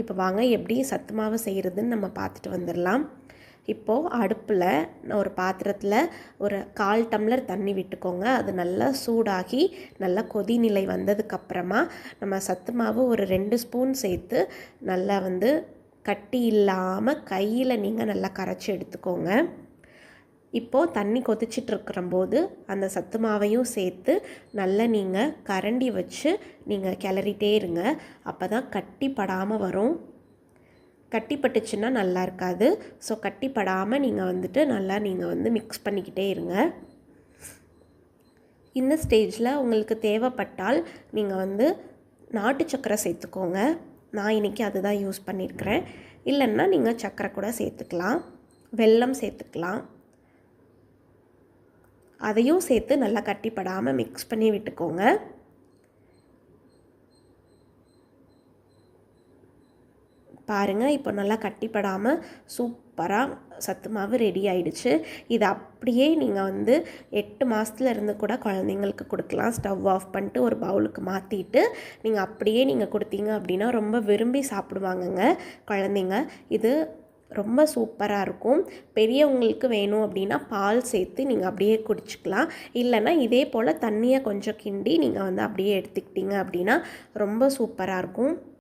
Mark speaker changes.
Speaker 1: இப்போ வாங்க எப்படி சத்து மாவு செய்கிறதுன்னு நம்ம பார்த்துட்டு வந்துடலாம். இப்போது அடுப்பில் ஒரு பாத்திரத்தில் ஒரு கால் டம்ளர் தண்ணி விட்டுக்கோங்க. அது நல்லா சூடாகி நல்லா கொதிநிலை வந்ததுக்கப்புறமா நம்ம சத்து மாவு ஒரு ரெண்டு ஸ்பூன் சேர்த்து நல்லா வந்து கட்டி இல்லாமல் கையில் நீங்கள் நல்லா கரைச்சி எடுத்துக்கோங்க. இப்போது தண்ணி கொதிச்சிட்டுருக்குறம்போது அந்த சத்து மாவையும் சேர்த்து நல்லா நீங்கள் கரண்டி வச்சு நீங்கள் கிளறிட்டே இருங்க. அப்போ தான் கட்டிப்படாமல் வரும். கட்டிப்பட்டுச்சுன்னா நல்லா இருக்காது. ஸோ கட்டிப்படாமல் நீங்கள் வந்துட்டு நல்லா நீங்கள் வந்து மிக்ஸ் பண்ணிக்கிட்டே இருங்க. இந்த ஸ்டேஜில் உங்களுக்கு தேவைப்பட்டால் நீங்கள் வந்து நாட்டு சக்கரை சேர்த்துக்கோங்க. நான் இன்றைக்கி அதுதான் யூஸ் பண்ணியிருக்கிறேன் இல்லைன்னா நீங்கள் சக்கரை கூட சேர்த்துக்கலாம். வெல்லம் சேர்த்துக்கலாம். அதையும் சேர்த்து நல்லா கட்டிப்படாமல் மிக்ஸ் பண்ணி விட்டுக்கோங்க. பாருங்கள் இப்போ நல்லா கட்டிப்படாமல் சூப்பராக சத்து மாவு ரெடி ஆயிடுச்சு. இது அப்படியே நீங்கள் வந்து எட்டு மாதத்துல இருந்து கூட குழந்தைங்களுக்கு கொடுக்கலாம். ஸ்டவ் ஆஃப் பண்ணிட்டு ஒரு பவுலுக்கு மாற்றிட்டு நீங்கள் அப்படியே நீங்கள் கொடுத்தீங்க அப்படின்னா ரொம்ப விரும்பி சாப்பிடுவாங்கங்க குழந்தைங்க. இது ரொம்ப சூப்பராக இருக்கும். பெரியவங்களுக்கு வேணும் அப்படின்னா பால் சேர்த்து நீங்கள் அப்படியே குடிச்சிக்கலாம். இல்லைன்னா இதே போல் தண்ணியை கொஞ்சம் கிண்டி நீங்கள் வந்து அப்படியே எடுத்துக்கிட்டீங்க அப்படின்னா ரொம்ப சூப்பராக இருக்கும்.